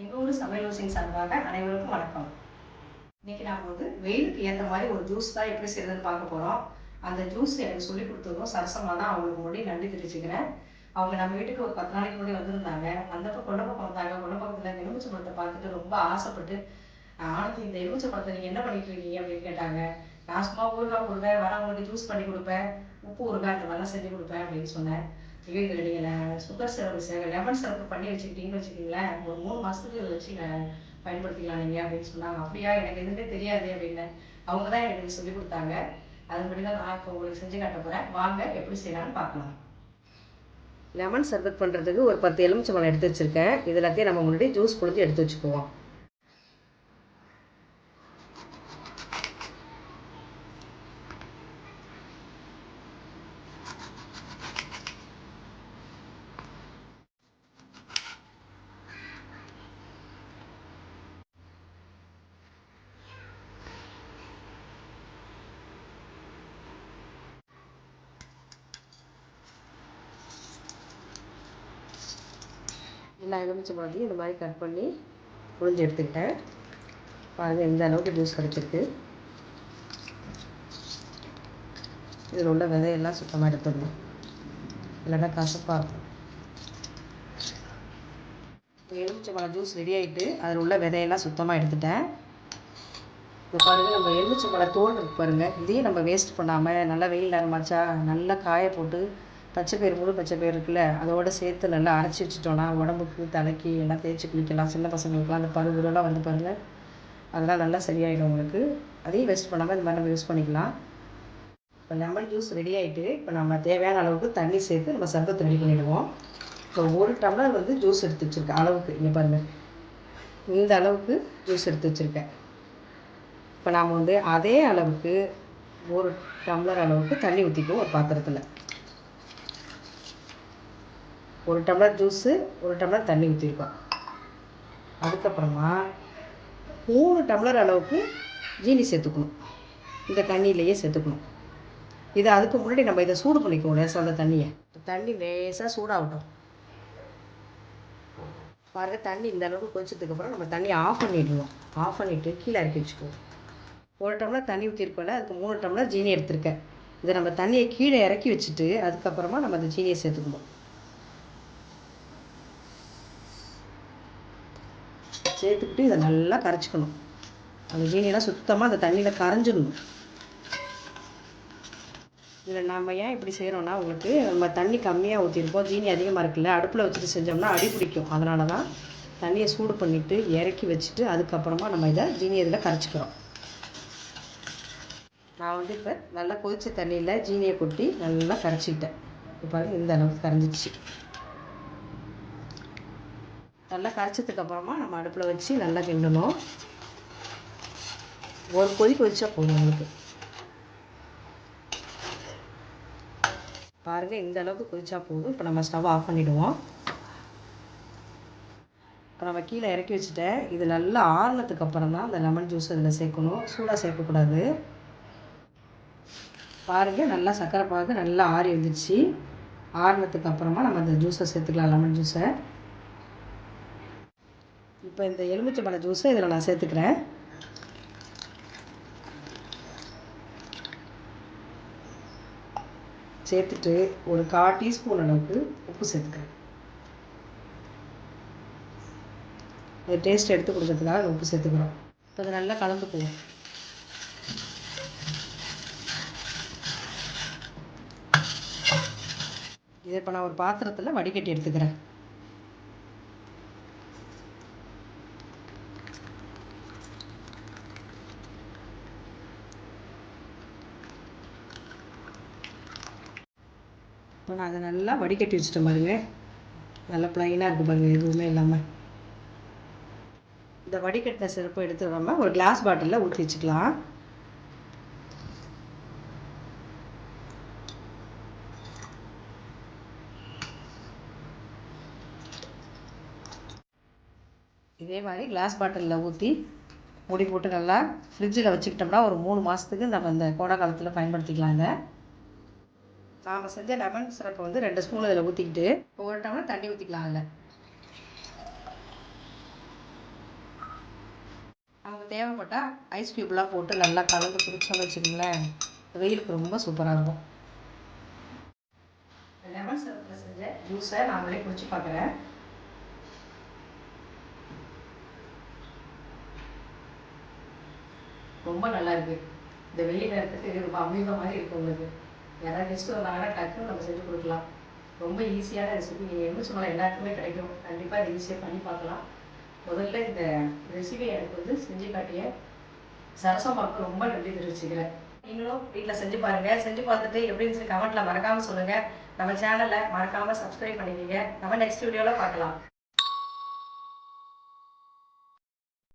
எங்கள் ஊர் சமையல் விஷயம் சார்பாக அனைவருக்கும் வணக்கம். இன்னைக்கு நாம வந்து வெயிலுக்கு ஏற்ற மாதிரி ஒரு ஜூஸ் தான் எப்படி செய்யறதுன்னு பார்க்க போகிறோம் அந்த ஜூஸ் எனக்கு சொல்லி கொடுத்ததும் சரசமாக தான் அவங்களுக்கு முன்னாடி நன்றி தெரிவிச்சுக்கிறேன். அவங்க நம்ம வீட்டுக்கு ஒரு பத்து நாளைக்கு முன்னாடி வந்திருந்தாங்க. வந்தப்போ கொல்லப்பக்கம் வந்தாங்க. கொல்லப்பக்கத்தில் எலுமிச்சை பழத்தை பார்த்துட்டு ரொம்ப ஆசைப்பட்டு ஆனந்தி இந்த எலுமிச்சை பழத்தை நீங்கள் என்ன பண்ணிட்டு இருக்கீங்க? அப்படின்னு கேட்டாங்க. நான் சும்மா ஊறுகாய் கொடுப்பேன் வரவங்களுக்கு ஜூஸ் பண்ணி கொடுப்பேன். உப்பு ஊறுகாய் இந்த மாதிரிலாம் செஞ்சு கொடுப்பேன் அப்படின்னு சொன்னேன். ஐயோ நீங்கள் சுகர் சிரப் லெமன் சிரப்பு பண்ணி வச்சுக்கிட்டீங்கன்னு வச்சுக்கோங்களேன். ஒரு மூணு மாதத்துக்கு இதை வச்சு பயன்படுத்திக்கலாம் நீங்கள் அப்படின்னு சொன்னாங்க. அப்படியா? எனக்கு எதுவுமே தெரியாது அப்படின்னு அவங்க தான் எனக்கு சொல்லி கொடுத்தாங்க. அதன்படி தான் நான் இப்போ உங்களுக்கு செஞ்சு காட்ட போகிறேன் வாங்க எப்படி செய்யலாம்னு பார்க்கலாம். லெமன் சர்பத் பண்ணுறதுக்கு ஒரு பத்து எலுமிச்சம்பழம் எடுத்து வச்சுருக்கேன். இது எல்லாத்தையும் நம்ம முன்னாடி ஜூஸ் புழிஞ்சு எடுத்து வச்சுக்குவோம். எல்லா எலுமிச்சை பழத்தையும் இந்த மாதிரி கட் பண்ணி புழிஞ்சு எடுத்துக்கிட்டேன். பாருங்கள் எந்த அளவுக்கு ஜூஸ் கிடச்சிருக்கு. இதில் உள்ள விதையெல்லாம் சுத்தமாக எடுத்துடணும். இல்லைன்னா கசப்பாக இருக்கும். இப்போ எலுமிச்சை பழம் ஜூஸ் ரெடி ஆகிட்டு அதில் உள்ள விதையெல்லாம் சுத்தமாக எடுத்துட்டேன். இப்போ பாருங்கள் நம்ம எலுமிச்சை பழம் தோல் இருக்கு பாருங்கள் இதையும் நம்ம வேஸ்ட் பண்ணாமல் நல்லா வெயில் நேரமாச்சா நல்லா காய போட்டு பச்சை பயிறு முழு பச்சை பயிறு இருக்குல்ல அதோட சேர்த்து நல்லா அரைச்சி வச்சுட்டோன்னா உடம்புக்கு தலைக்கு எல்லாம் தேய்ச்சி குளிக்கலாம். சின்ன பசங்களுக்குலாம் அந்த பருவெல்லாம் வந்து பாருங்கள் அதெல்லாம் நல்லா சரியாயிடும் உங்களுக்கு. அதையும் வேஸ்ட் பண்ணாமல் இந்த மாதிரி நம்ம யூஸ் பண்ணிக்கலாம். இப்போ லெமன் ஜூஸ் ரெடி ஆகிட்டு இப்போ நம்ம தேவையான அளவுக்கு தண்ணி சேர்த்து நம்ம சர்பத் ரெடி பண்ணிவிடுவோம் இப்போ ஒரு டம்ளர் வந்து ஜூஸ் எடுத்து வச்சுருக்கேன் அளவுக்கு. இங்கே பாருங்கள் இந்த அளவுக்கு ஜூஸ் எடுத்து வச்சுருக்கேன். இப்போ நாம் வந்து அதே அளவுக்கு ஒரு டம்ளர் அளவுக்கு தண்ணி ஊற்றிக்குவோம் ஒரு பாத்திரத்தில். ஒரு டம்ளர் ஜூஸு ஒரு டம்ளர் தண்ணி ஊற்றிருக்கோம் அதுக்கப்புறமா மூணு டம்ளர் அளவுக்கு ஜீனி சேர்த்துக்கணும். இந்த தண்ணியிலையே சேர்த்துக்கணும். இது அதுக்கு முன்னாடி நம்ம இதை சூடு பண்ணிக்குவோம் லேசாக அந்த தண்ணியை. தண்ணி லேசாக சூடாகட்டும். பாருங்க தண்ணி இந்த அளவுக்கு கொதிச்சதுக்கப்புறம் நம்ம தண்ணியை ஆஃப் பண்ணிடுவோம். ஆஃப் பண்ணிவிட்டு கீழே இறக்கி வச்சுக்குவோம். ஒரு டம்ளர் தண்ணி ஊற்றிருக்கோம்ல அதுக்கு மூணு டம்ளர் ஜீனி எடுத்திருக்கேன். இதை நம்ம தண்ணியை கீழே இறக்கி வச்சுட்டு அதுக்கப்புறமா நம்ம அந்த ஜீனியை சேர்த்துக்குவோம் சேர்த்துக்கிட்டு இதை நல்லா கரைச்சிக்கணும். அந்த ஜீனியெல்லாம் சுத்தமாக அந்த தண்ணியில் கரைஞ்சிடணும். இதில் நம்ம ஏன் இப்படி செய்கிறோன்னா உங்களுக்கு நம்ம தண்ணி கம்மியாக ஊற்றிருப்போம் ஜீனி அதிகமாக இருக்குல்ல அடுப்பில் வச்சுட்டு செஞ்சோம்னா அடி பிடிக்கும். அதனால தான் தண்ணியை சூடு பண்ணிவிட்டு இறக்கி வச்சுட்டு அதுக்கப்புறமா நம்ம இதை ஜீனி இதில் கரைச்சிக்கிறோம். நான் வந்து இப்போ நல்லா கொதித்த தண்ணியில் ஜீனியை கொட்டி நல்லா கரைச்சிக்கிட்டேன். இப்போ இந்த அளவுக்கு கரைஞ்சிச்சு நல்லா கரைச்சதுக்கப்புறமா நம்ம அடுப்பில் வச்சு நல்லா கிண்டணும். ஒரு கொதி கொதிச்சா போதும் உங்களுக்கு. பாருங்கள் இந்த அளவுக்கு கொதிச்சா போதும். இப்போ நம்ம ஸ்டவ் ஆஃப் பண்ணிவிடுவோம் இப்போ நம்ம கீழே இறக்கி வச்சுட்டேன். இது நல்லா ஆறுனதுக்கு அப்புறம் தான் அந்த லெமன் ஜூஸ் இதில் சேர்க்கணும். சூடாக சேர்க்கக்கூடாது. பாருங்கள் நல்லா சர்க்கரை பாகு நல்லா ஆறி வந்துடுச்சு ஆறுனதுக்கு அப்புறமா நம்ம அந்த ஜூஸை சேர்த்துக்கலாம் லெமன் ஜூஸை இப்போ இந்த எலுமிச்சை பழ ஜூஸை இதில் நான் சேர்த்துக்கிறேன். சேர்த்துட்டு ஒரு கால் டீஸ்பூன் அளவுக்கு உப்பு சேர்த்துக்கிறேன். அது டேஸ்ட் எடுத்து கொடுக்கறதுக்காக உப்பு சேர்த்துக்கிறோம். இப்போ அதை நல்லா கலந்துக்குவோம். இதை இப்போ நான் ஒரு பாத்திரத்தில் வடிகட்டி எடுத்துக்கிறேன். இப்போ நான் அதை நல்லா வடிகட்டி வச்சுட்டேன் பாருங்கள் நல்லா ப்ளைனாக இருக்குது பாருங்கள் எதுவுமே இல்லாமல் இந்த வடிகட்டின சிறப்பு எடுத்து நம்ம ஒரு கிளாஸ் பாட்டிலில் ஊற்றி வச்சுக்கலாம். இதே மாதிரி கிளாஸ் பாட்டிலில் ஊற்றி மூடி போட்டு நல்லா ஃப்ரிட்ஜில் வச்சுக்கிட்டோம்னா ஒரு மூணு மாதத்துக்கு நம்ம இந்த கோடை காலத்தில் பயன்படுத்திக்கலாம் இதை நாம் செஞ்ச லெமன் சிரப்பை வந்து ரெண்டு ஸ்பூன் இதில் ஊற்றிக்கிட்டு ஒரு டம்ளர் தண்ணி ஊற்றிக்கலாம் அதில். தேவைப்பட்டால் ஐஸ் க்யூப்லாம் போட்டு நல்லா கலந்து குடிச்சோம்னு வச்சுக்கோங்களேன். வெயிலுக்கு ரொம்ப சூப்பராக இருக்கும். லெமன் சிரப்பில் செஞ்ச ஜூஸை நாமளே குடிச்சு பார்க்குறேன் ரொம்ப நல்லா இருக்கு. இந்த வெயில் நேரத்துக்கு ரொம்ப அமிர்தம் மாதிரி இருக்கு உங்களுக்கு. யாராவது கெஸ்ட் வந்தாங்கன்னா டக்குன்னு நம்ம செஞ்சு கொடுக்கலாம். ரொம்ப ஈஸியான ரெசிபி நீங்கள் எப்படி சொன்னாலும் எல்லாருக்குமே கிடைக்கும். கண்டிப்பாக இதை ஈஸியாக பண்ணி பார்க்கலாம். முதல்ல இந்த ரெசிபி எனக்கு வந்து செஞ்சு காட்டிய சரசம்மாவுக்கு ரொம்ப நன்றி தெரிவிச்சுக்கிறேன். நீங்களும் வீட்டில் செஞ்சு பாருங்கள் செஞ்சு பார்த்துட்டு எப்படின்னு சொல்லி கமெண்ட்டில் மறக்காமல் சொல்லுங்கள் நம்ம சேனலை மறக்காமல் சப்ஸ்கிரைப் பண்ணிக்கோங்க. நம்ம நெக்ஸ்ட் வீடியோவில் பார்க்கலாம்.